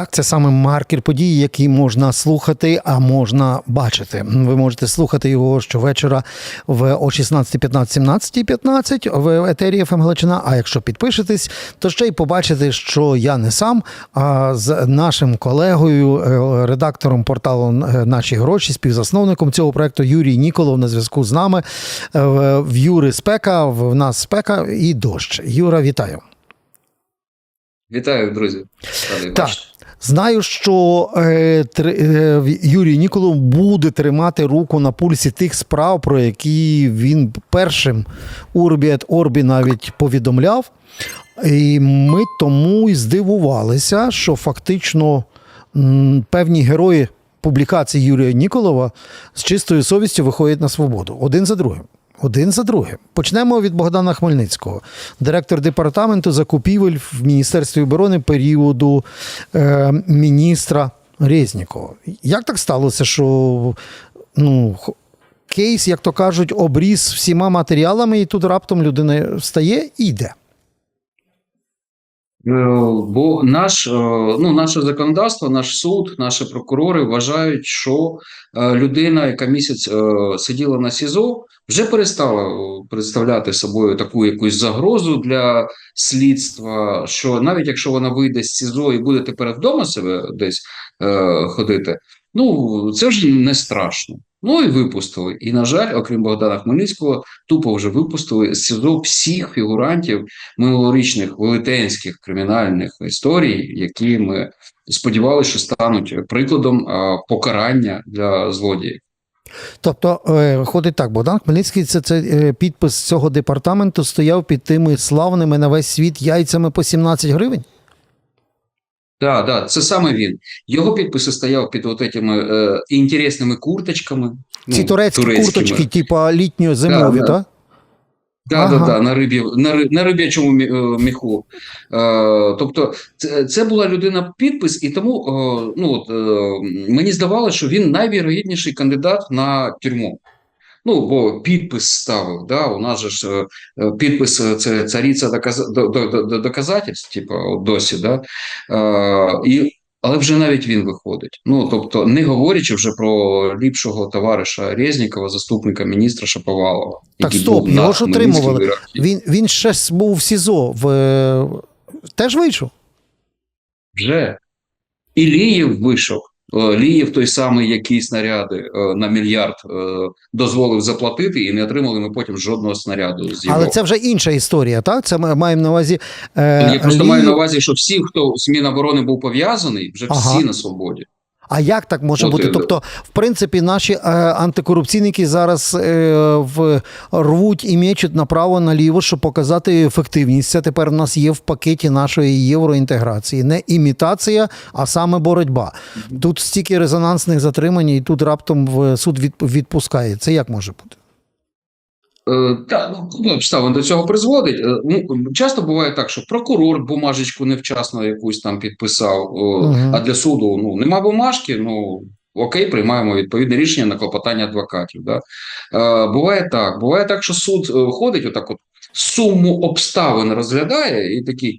Так, це саме маркер події, який можна слухати, а можна бачити. Ви можете слухати його щовечора в о 16.15, 17.15 в етері ФМ Галичина. А якщо підпишетесь, то ще й побачите, що я не сам, а з нашим колегою, е, редактором порталу е, Наші гроші, співзасновником цього проекту Юрій Ніколов на зв'язку з нами. Е, В Юри спека, в нас спека і дощ. Юра, вітаю. Вітаю, друзі. Радий Так. бачити. Знаю, що е, е, Юрій Ніколов буде тримати руку на пульсі тих справ, про які він першим Урбі ет Орбі навіть повідомляв. І ми тому й здивувалися, що фактично певні герої публікацій Юрія Ніколова з чистою совістю виходять на свободу один за другим. Один за другим. Почнемо від Богдана Хмельницького, директор департаменту закупівель в Міністерстві оборони періоду е, міністра Резнікова. Як так сталося, що ну, кейс, як то кажуть, обріз всіма матеріалами, і тут раптом людина встає і йде? Е, Бо наш, е, ну, наше законодавство, наш суд, наші прокурори вважають, що е, людина, яка місяць сиділа на СІЗО, вже перестала представляти собою таку якусь загрозу для слідства. Що навіть якщо вона вийде з СІЗО і буде тепер вдома себе десь е, ходити, ну це вже не страшно. Ну і випустили. І, на жаль, окрім Богдана Хмельницького, тупо вже випустили з СІЗО всіх фігурантів минулорічних велетенських кримінальних історій, які ми сподівалися, що стануть прикладом покарання для злодіїв. Тобто, ходить виходить так, Богдан Хмельницький, це, це е, підпис цього департаменту стояв під тими славними на весь світ яйцями по 17 гривень. Так, да, це саме він. Його підписи стояв під от этими е, інтересними курточками. Ці ну, турецькі турецькі курточки, типа літньо зимові, Да, так? да. Да, Ага. да, да, на рибі, на, на риб'ячому е, міху. Е, тобто, це, це була людина підпис, і тому е, ну, от, е, мені здавалося, що він найвірогідніший кандидат на тюрму. Ну, бо підпис ставив, да, у нас же ж е, підпис е, це цариця доказ, до, до, до, до доказательств, типу, досі, да, е, але вже навіть він виходить. Ну, тобто, не говорячи вже про ліпшого товариша Резнікова, заступника міністра Шаповалова. Так, стоп, його ж отримували. Він, він ще був в СІЗО. В... е, Теж вийшов. Вже. Ілієв вийшов. Е, Лієв той самий, який снаряди е, на мільярд е, дозволив заплатити, і не отримали ми потім жодного снаряду з його. Але це вже інша історія, так? Це ми маємо на увазі. Е, Я просто Лі- маю на увазі, що всі, хто з Міноборони був пов'язаний, вже Ага. всі на свободі. А як так може От, бути? Тобто, в принципі, наші е, антикорупційники зараз е, в, рвуть і мечуть направо наліво, щоб показати ефективність. Це тепер в нас є в пакеті нашої євроінтеграції. Не імітація, а саме боротьба. Тут стільки резонансних затримань, і тут раптом в суд від, відпускає. Це як може бути? Е, Та ну обставин до цього призводить. Е, Ну часто буває так, що прокурор бумажечку невчасно якусь там підписав, Мгм. а для суду ну нема бумажки. Ну окей, приймаємо відповідне рішення на клопотання адвокатів. Да? Е, буває так. Буває так, що суд ходить, отак, от суму обставин розглядає, і такий.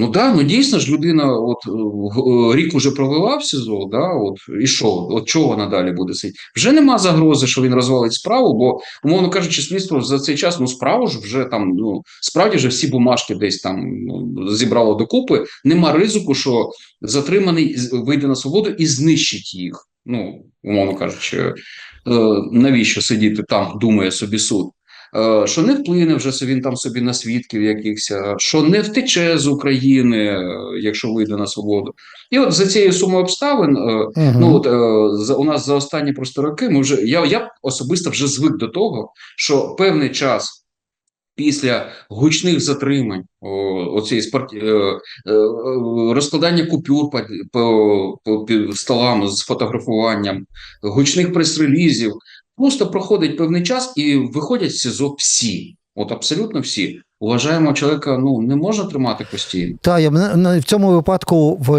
Ну да, ну дійсно ж людина, от е, е, рік уже провела в СІЗО, да, от і що, от чого вона далі буде сидіти? Вже нема загрози, що він розвалить справу, бо умовно кажучи, слідство за цей час, ну справу ж вже там, ну справді вже всі бумажки десь там ну, зібрало докупи. Нема ризику, що затриманий вийде на свободу і знищить їх. Ну, умовно кажучи, е, навіщо сидіти там, думає собі суд. Е, Що не вплине вже він там собі на свідків якихось, що не втече з України, е, якщо вийде на свободу. І от за цією сумою обставин е, Угу. Ну от у нас за останні просто роки ми вже я, я особисто вже звик до того, що певний час після гучних затримань, о, оцієї спорт, розкладання купюр по, по, по під столам з фотографуванням, гучних прес-релізів, просто проходить певний час і виходять з СІЗО всі. От абсолютно всі. Вважаємо, чоловіка ну не можна тримати постійно. Та я в цьому випадку в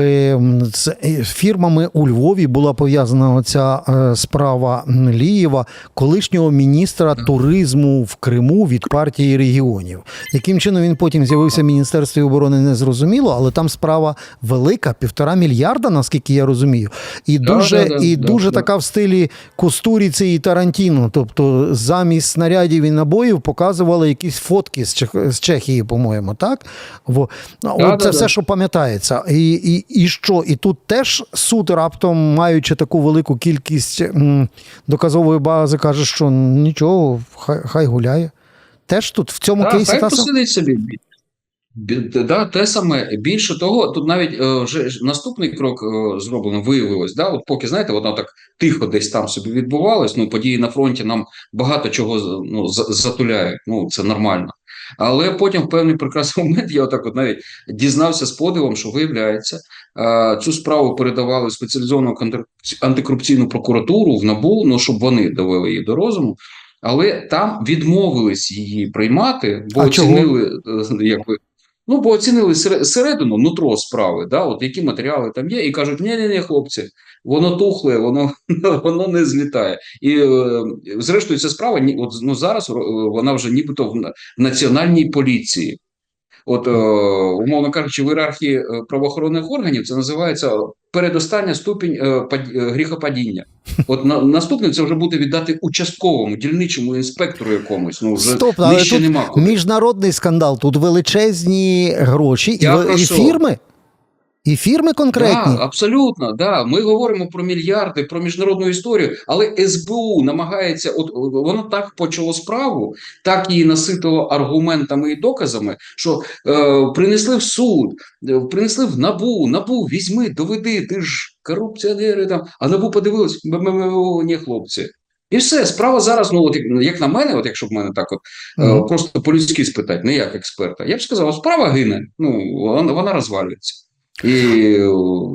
з е, фірмами у Львові була пов'язана оця е, справа Лієва, колишнього міністра туризму в Криму від партії регіонів. Яким чином він потім з'явився в Міністерстві оборони, не зрозуміло, але там справа велика, півтора мільярда, наскільки я розумію, і Да, дуже, да, да, і да, дуже да. така в стилі Кустуріці і Тарантіно. Тобто замість снарядів і набоїв показували якісь фотки з, Чех... з Чехії, по-моєму, так? Во. Ну, Да, От це да, все, да. що пам'ятається. І, і, і що? І тут теж суд раптом, маючи таку велику кількість м, доказової бази, каже, що нічого, хай, хай гуляє. Теж тут в цьому Да, кейсі хай та посидить собі. Да, те саме більше того, тут навіть е, вже наступний крок е, зроблено, виявилось. Да? От поки знаєте, воно так тихо десь там собі відбувалось. Ну, події на фронті нам багато чого ну, затуляють. Ну, це нормально. Але потім в певний прекрасний момент я отак от навіть дізнався з подивом, що виявляється, е, цю справу передавали в спеціалізовану антикорупційну прокуратуру в НАБУ, ну щоб вони довели її до розуму. Але там відмовились її приймати, бо А оцінили е, якби. Ну, бо оцінили сере- середину, нутро справи, да, от які матеріали там є, і кажуть, ні, ні, ні, хлопці, воно тухле, воно, воно не злітає. І е, зрештою, ця справа от, ну, зараз е, вона вже нібито в, національній поліції. От, е, умовно кажучи, в ієрархії правоохоронних органів це називається передостання ступінь пад- гріхопадіння. От на, наступне це вже буде віддати участковому, дільничому інспектору якомусь. Ну вже Стоп, але тут нема міжнародний скандал, тут величезні гроші і, Я і фірми. І фірми конкретні. Да, абсолютно, да. Ми говоримо про мільярди, про міжнародну історію, але СБУ намагається, от воно так почало справу, так її наситило аргументами і доказами, що е, принесли в суд, е, принесли в набу, набу, візьми, доведи, ти ж корупціонери там. А набу подивились, «М-м-м, ні, хлопці. І все, справа зараз, ну от як, на мене, от якщо б мене так от е, Мгм. просто по-людськи спитати, не як експерта, я б сказав, справа гине, ну вона, вона розвалюється. І е,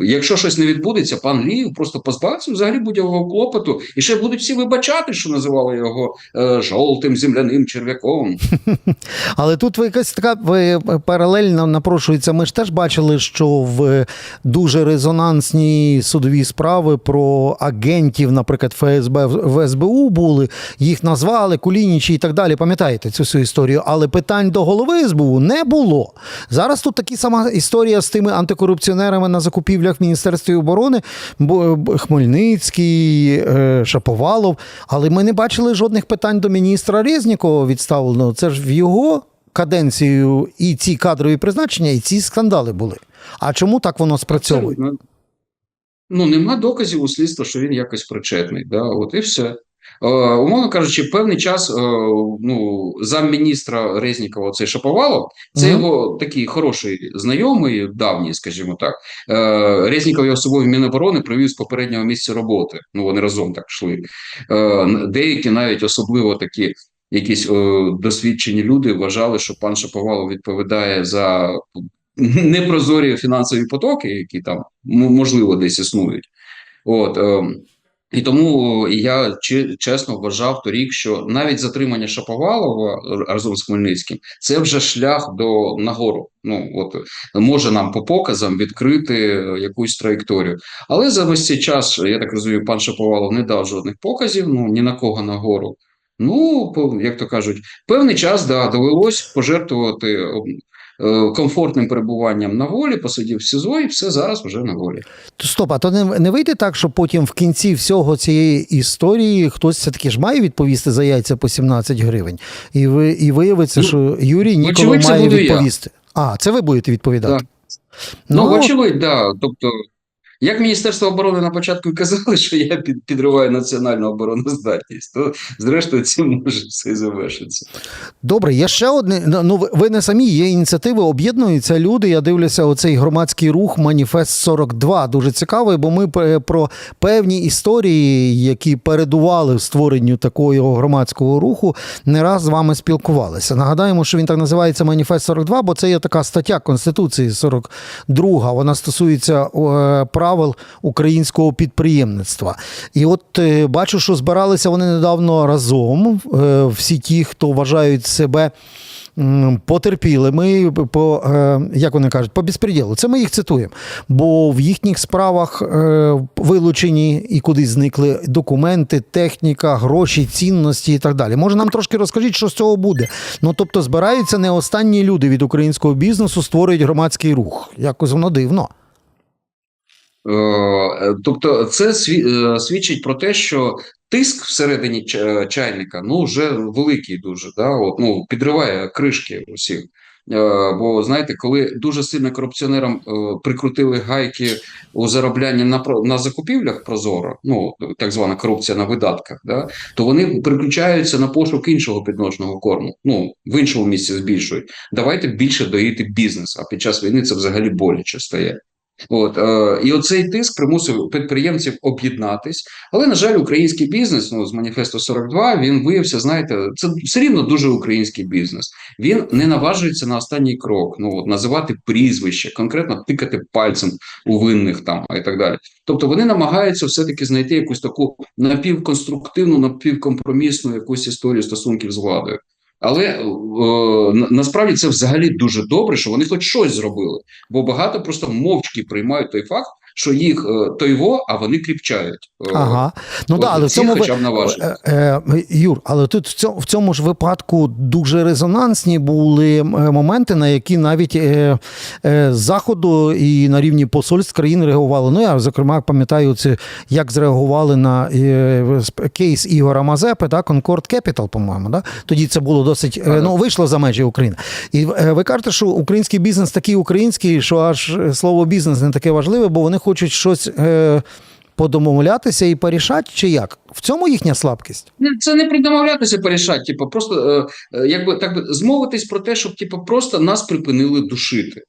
якщо щось не відбудеться, пан Ліїв просто позбавиться взагалі будь-якого клопоту, і ще будуть всі вибачати, що називали його е, жовтим земляним черв'яком. Але тут ви якась така ви паралельно напрошується. Ми ж теж бачили, що в дуже резонансні судові справи про агентів, наприклад, ФСБ в СБУ були, їх назвали Кулінічі і так далі. Пам'ятаєте цю всю історію? Але питань до голови СБУ не було. Зараз тут така сама історія з тими антикорупціонерами на закупівлях в Міністерстві оборони, бо Хмельницький, е, Шаповалов. Але ми не бачили жодних питань до міністра Резнікова відставленого. Це ж в його каденцію і ці кадрові призначення, і ці скандали були. А чому так воно спрацьовує? Ну, нема доказів у слідства, що він якось причетний. Да? От і все. Е, умовно кажучи, певний час е, ну, замміністра Резнікова, цей Шаповалов, це Мгм. його такий хороший знайомий, давній, скажімо так. Е, Резніков його собою в Міноборони привів з попереднього місця роботи. Ну, вони разом так йшли. Деякі навіть особливо такі. Якісь е, досвідчені люди вважали, що пан Шаповалов відповідає за непрозорі фінансові потоки, які там можливо десь існують. От, е, і тому я чесно вважав торік, що навіть затримання Шаповалова разом з Хмельницьким це вже шлях до нагору. Ну от може нам по показам відкрити е, якусь траєкторію. Але за весь цей час, я так розумію, пан Шаповалов не дав жодних показів, ну ні на кого нагору. Ну, як то кажуть, певний час да, довелось пожертвувати е, е, комфортним перебуванням на волі, посидів в СІЗО, і все зараз вже на волі. Стоп, а то не, не вийде так, що потім в кінці всього цієї історії хтось все-таки ж має відповісти за яйця по 17 гривень. І, ви, і виявиться, Ну, що Юрій ніколи має відповісти. я. А, це ви будете відповідати. Да. Ну, вочевидь, да. Тобто, як Міністерство оборони на початку і казали, що я під, підриваю національну обороноздатність, то зрештою цим може все і завершиться. Добре, є ще одне. ну, Ну, ви- не самі є ініціативи, об'єднуються люди. Я дивлюся, оцей громадський рух Маніфест 42 дуже цікавий, бо ми про певні історії, які передували створенню такого громадського руху, не раз з вами спілкувалися. Нагадаємо, що він так називається Маніфест 42, бо це є така стаття Конституції 42. Вона стосується е, правил українського підприємництва. І от е, бачу, що збиралися вони недавно разом. е, Всі ті, хто вважають себе потерпілими по, е, як вони кажуть, по безпреділу. Це ми їх цитуємо. Бо в їхніх справах вилучені і кудись зникли документи, техніка, гроші, цінності і так далі. Може, нам трошки розкажіть, що з цього буде? Ну тобто, збираються не останні люди від українського бізнесу, створюють громадський рух. Якось воно дивно. Е, Тобто, це е, свідчить про те, що тиск всередині чайника ну вже великий дуже. Да? От, ну, підриває кришки усіх. Е, Бо знаєте, коли дуже сильно корупціонерам е, прикрутили гайки у зароблянні на на закупівлях прозоро, ну так звана корупція на видатках, да, то вони переключаються на пошук іншого підножного корму. Ну в іншому місці збільшують. Давайте більше доїти бізнес. А під час війни це взагалі боляче стає. От е, і оцей тиск примусив підприємців об'єднатись. Але на жаль, український бізнес, ну з маніфесту 42, він виявився. Знаєте, це все рівно дуже український бізнес. Він не наважується на останній крок. Ну от називати прізвище, конкретно тикати пальцем у винних там і так далі. Тобто вони намагаються все-таки знайти якусь таку напівконструктивну, напівкомпромісну якусь історію стосунків з владою. Але е, насправді це взагалі дуже добре, що вони хоч щось зробили, бо багато просто мовчки приймають той факт, що їх е, тойво, а вони кріпчають. Е, Ага. Ну да, але в цьому хоча б наважуються. Е, Юр, але тут в цьому, в цьому ж випадку дуже резонансні були моменти, на які навіть е, е, заходу і на рівні посольств країн реагували. Ну я зокрема пам'ятаю це, як зреагували на е, кейс Ігора Мазепи, та Concord Capital, по-моєму. Да? Тоді це було досить е, ну вийшло за межі України. І е, ви кажете, що український бізнес такий український, що аж слово бізнес не таке важливе, бо вони хочуть щось. Е, Подомовлятися і порішати, чи як? В цьому їхня слабкість? Це не придомовлятися порішати, типу, просто е, е, якби так би змовитись про те, щоб типу, просто нас припинили душити.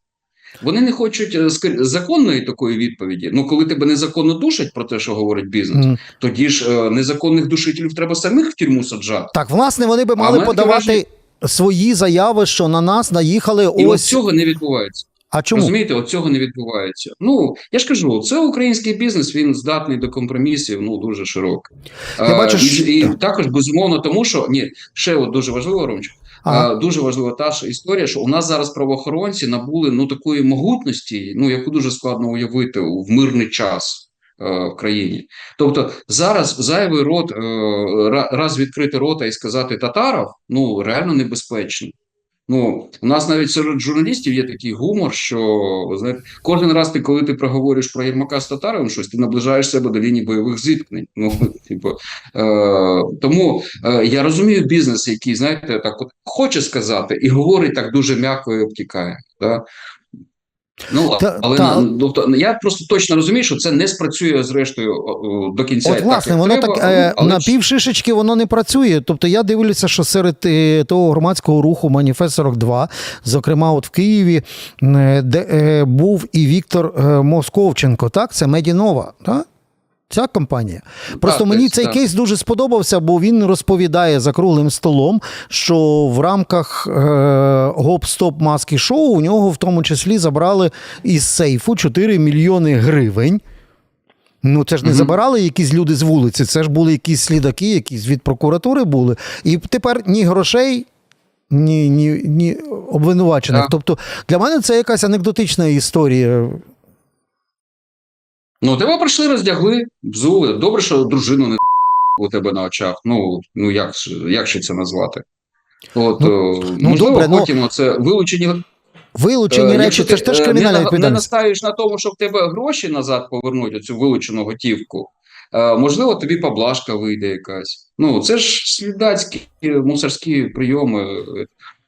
Вони не хочуть е, законної такої відповіді. Ну, коли тебе незаконно душать про те, що говорить бізнес, Мгм. тоді ж е, незаконних душителів треба самих в тюрму саджати. Так, власне, вони би мали подавати враження- свої заяви, що на нас наїхали І ось. цього не відбувається. А чому? Розумієте, от цього не відбувається. Ну я ж кажу, це український бізнес, він здатний до компромісів, ну дуже широкий. Я бачу, і, що- і також безумовно, тому що ні, ще от дуже важливо, Ромчик, Ага. а, дуже важлива та ж історія, що у нас зараз правоохоронці набули ну такої могутності, ну яку дуже складно уявити в мирний час. е, В країні, тобто зараз зайвий рот е, раз відкрити рота і сказати татаров, ну реально небезпечно. Ну, у нас навіть серед журналістів є такий гумор, що знаєте, кожен раз ти, коли ти проговориш про Єрмака з Татаровим щось, ти наближаєш себе до лінії бойових зіткнень. Ну, типу, е, тому е, я розумію бізнес, який, знаєте, так от хоче сказати і говорить так дуже м'яко і обтікає. Да? Ну, Та- але та- на- тобто, я просто точно розумію, що це не спрацює зрештою до кінця. От, так, власне, як воно треба, так е, але на півшишечки воно не працює. Тобто я дивлюся, що серед е, того громадського руху Маніфест 42, зокрема, от в Києві, е, де е, був і Віктор е, Московченко, так? Це Медінова, так? Ця компанія. Просто Так, мені цей так. кейс дуже сподобався, бо він розповідає за круглим столом, що в рамках е, гоп-стоп маски шоу у нього в тому числі забрали із сейфу 4 мільйони гривень. Ну, це ж не Мгм. забирали якісь люди з вулиці, це ж були якісь слідаки, якісь від прокуратури були. І тепер ні грошей, ні, ні, ні обвинувачених. Так. Тобто для мене це якась анекдотична історія. Ну, тебе прийшли, роздягли, взули. Добре, що дружину не у тебе на очах. Ну, ну як, як ще це назвати? От, Ну, е, ну, можливо, добре, ну, потім це вилучені. Вилучені е, речі, це ж теж е, кримінальна на- не настаєш на тому, щоб тебе гроші назад повернуть, оцю вилучену готівку. Е, можливо, тобі поблажка вийде якась. Ну, це ж слідацькі мусорські прийоми.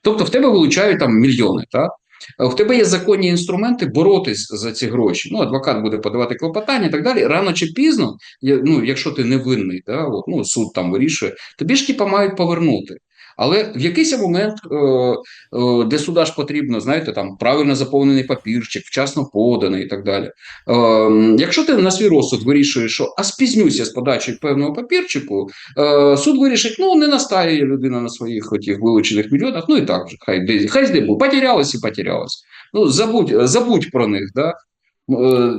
Тобто, в тебе вилучають там мільйони, так? В тебе є законні інструменти боротись за ці гроші. Ну, адвокат буде подавати клопотання і так далі. Рано чи пізно, ну, якщо ти не винний, да, от, ну, суд там вирішує, тобі ж типа мають повернути. Але в якийсь момент, е, е, де суда ж потрібно, знаєте, там правильно заповнений папірчик, вчасно поданий і так далі. Е, якщо ти на свій розсуд вирішуєш, що а спізнюся з подачею певного папірчику, е, суд вирішить, ну не настає людина на своїх отих вилучених мільйонах, ну і так вже, хай де хай де буде, потерялась і потерялась. Ну забудь, забудь про них. Да?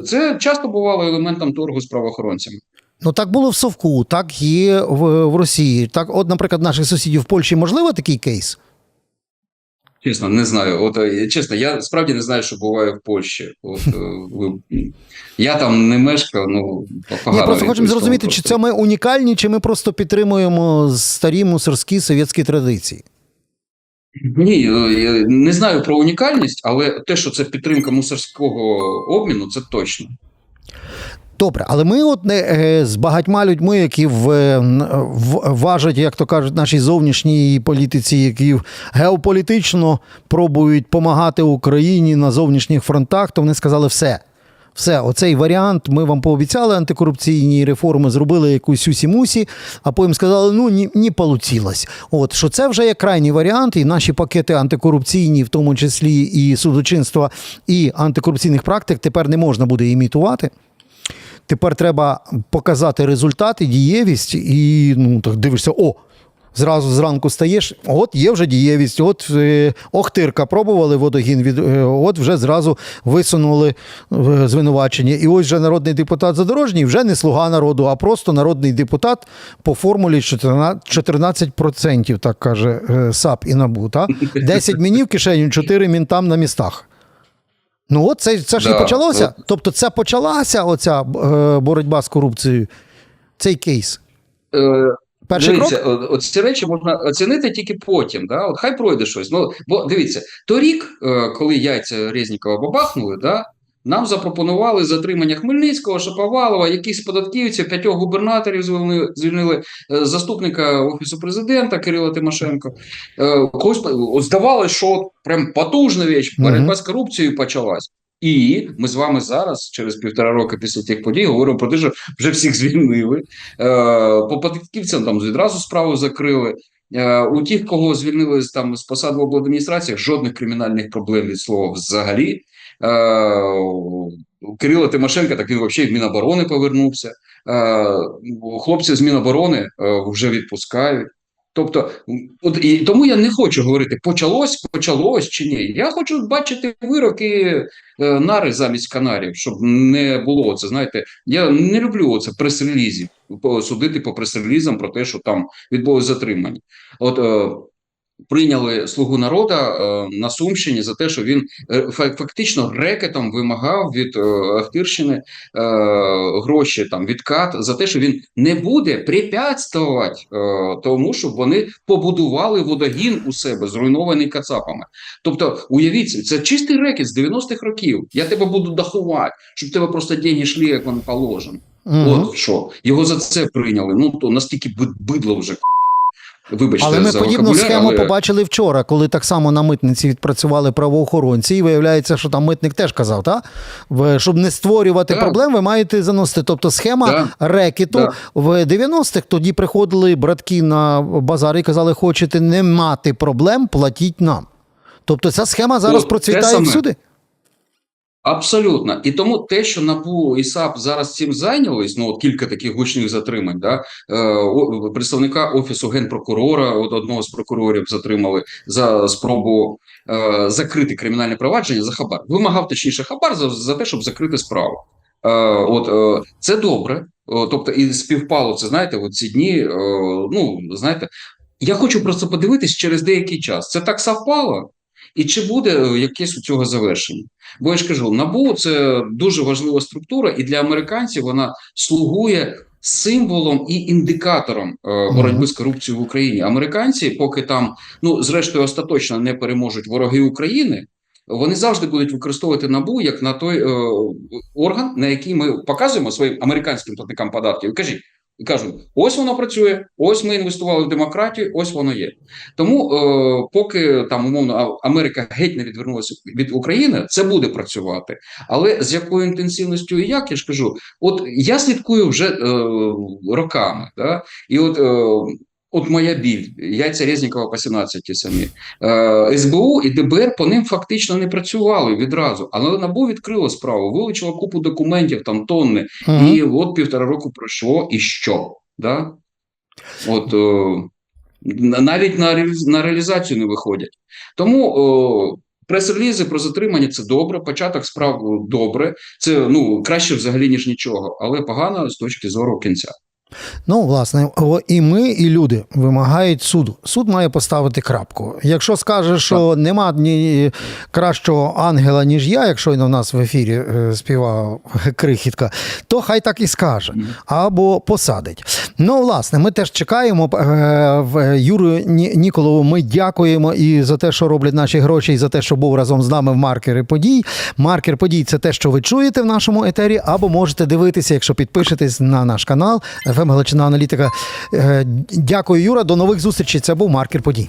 Це часто бувало елементом торгу з правоохоронцями. Ну так було в Совку, так є в, в Росії. Так, от, наприклад, наших сусідів в Польщі можливо такий кейс? Чесно, не знаю. От е, чесно, я справді не знаю, що буває в Польщі. От е, я там не мешкав, ну погано. Ні, просто хочемо зрозуміти, чи це ми унікальні, чи ми просто підтримуємо старі мусорські совєтські традиції. Ні, е, не знаю про унікальність, але те, що це підтримка мусорського обміну, це точно. Добре, але ми от не е, з багатьма людьми, які в, е, в, важать, як то кажуть, нашій зовнішній політиці, які геополітично пробують допомагати Україні на зовнішніх фронтах, то вони сказали все. Все, оцей варіант, ми вам пообіцяли антикорупційні реформи, зробили якусь усі-мусі, а потім сказали, ну ні, ні получилось. От що це вже є крайній варіант, і наші пакети антикорупційні, в тому числі і судочинства, і антикорупційних практик, тепер не можна буде імітувати. Тепер треба показати результати, дієвість, і ну так дивишся, о. Зразу зранку стаєш, от є вже дієвість, от е, Охтирка пробували водогін, від, е, от вже зразу висунули е, звинувачення. І ось вже народний депутат Задорожній вже не слуга народу, а просто народний депутат по формулі 14%, 14% так каже е, САП і НАБУ. Та? 10 мінів кишеню, 4 мінтам на містах. Ну, от це, це ж і почалося. Тобто, це почалася оця е, боротьба з корупцією, цей кейс. Е, Перший дивіться, крок. от, ці речі можна оцінити тільки потім. Да? От хай пройде щось. Ну, бо дивіться, торік, е, коли яйця Резнікова бабахнули, да, нам запропонували затримання Хмельницького, Шаповалова, якихось податківців, п'ятьох губернаторів звільнили, звільнили е, заступника офісу президента Кирила Тимошенко. Е, когось от здавалось, що прям потужна річ, боротьба з корупцією почалась. І ми з вами зараз, через півтора роки після тих подій, говоримо про те, що вже всіх звільнили. Е, по податківцям там відразу справу закрили. Е, у тих, кого звільнили там з посад в обладміністраціях, жодних кримінальних проблем від слова взагалі. Е, Кирила Тимошенка, так він взагалі в Міноборони повернувся. Е, хлопців з Міноборони е, вже відпускають. Тобто, от і тому я не хочу говорити, почалось, почалось чи ні. Я хочу бачити вироки нари замість канарів, щоб не було це. Знаєте, я не люблю це прес-релізів, судити по прес-релізам про те, що там відбулось затримання. От прийняли слугу народу е, на Сумщині за те, що він е, фактично рекетом вимагав від е, Ахтирщини гроші там відкат за те, що він не буде препятствувати тому, щоб вони побудували водогін у себе, зруйнований кацапами. Тобто, уявіть, це чистий рекет з 90-х років. Я тебе буду дахувати, щоб тебе просто деньги йшли, як воно положено. Мгм. От що його за це прийняли. Ну то настільки бидло вже. Вибачте, Але ми за подібну схему але... побачили вчора, коли так само на митниці відпрацювали правоохоронці, і виявляється, що там митник теж казав, та? Щоб не створювати Так. проблем, ви маєте заносити. Тобто схема Да. рекету Да. в 90-х тоді приходили братки на базар і казали, хочете не мати проблем, платіть нам. Тобто ця схема зараз те процвітає саме. всюди. Абсолютно. І тому те, що НАБУ і САП зараз цим зайнялись, ну от кілька таких гучних затримань, да, е, представника Офісу генпрокурора, от одного з прокурорів затримали за спробу е, закрити кримінальне провадження за хабар. Вимагав точніше хабар за, за те, щоб закрити справу. Е, от е, це добре. О, тобто, і співпало це, знаєте, от ці дні, е, ну, знаєте, я хочу просто подивитись через деякий час. Це так совпало? І чи буде е, якесь у цього завершення? Бо я ж кажу, набу це дуже важлива структура, і для американців вона слугує символом і індикатором е, боротьби з корупцією в Україні. Американці, поки там, ну зрештою, остаточно не переможуть вороги України. Вони завжди будуть використовувати набу як на той е, орган, на який ми показуємо своїм американським платникам податків. Кажіть, і кажуть, ось воно працює, ось ми інвестували в демократію, ось воно є. Тому, е, поки там умовно Америка геть не відвернулася від України, це буде працювати. Але з якою інтенсивністю і як я ж кажу, от я слідкую вже е, роками, да? і от. Е, От моя біль, яйця Резнікова по 17 ті самі. Е, СБУ і ДБР по ним фактично не працювали відразу, але НАБУ відкрило справу, вилучило купу документів, там тонни, Мгм. і от півтора року пройшло, і що? Да? От е, навіть на, на реалізацію не виходять. Тому о, прес-релізи про затримання це добре, початок справ добре. Це ну краще взагалі, ніж нічого, але погано з точки зору кінця. Ну, власне, і ми, і люди вимагають суду. Суд має поставити крапку. Якщо скаже, що нема ні кращого ангела, ніж я, якщо він у нас в ефірі е, співав крихітка, то хай так і скаже або посадить. Ну, власне, ми теж чекаємо е, в Юру Ні- Ніколову. Ми дякуємо і за те, що роблять наші гроші, і за те, що був разом з нами в маркери подій. Маркер подій це те, що ви чуєте в нашому етері, або можете дивитися, якщо підпишетесь на наш канал ФМ Галичина Аналітика. Е, Дякую, Юра. До нових зустрічей. Це був маркер подій.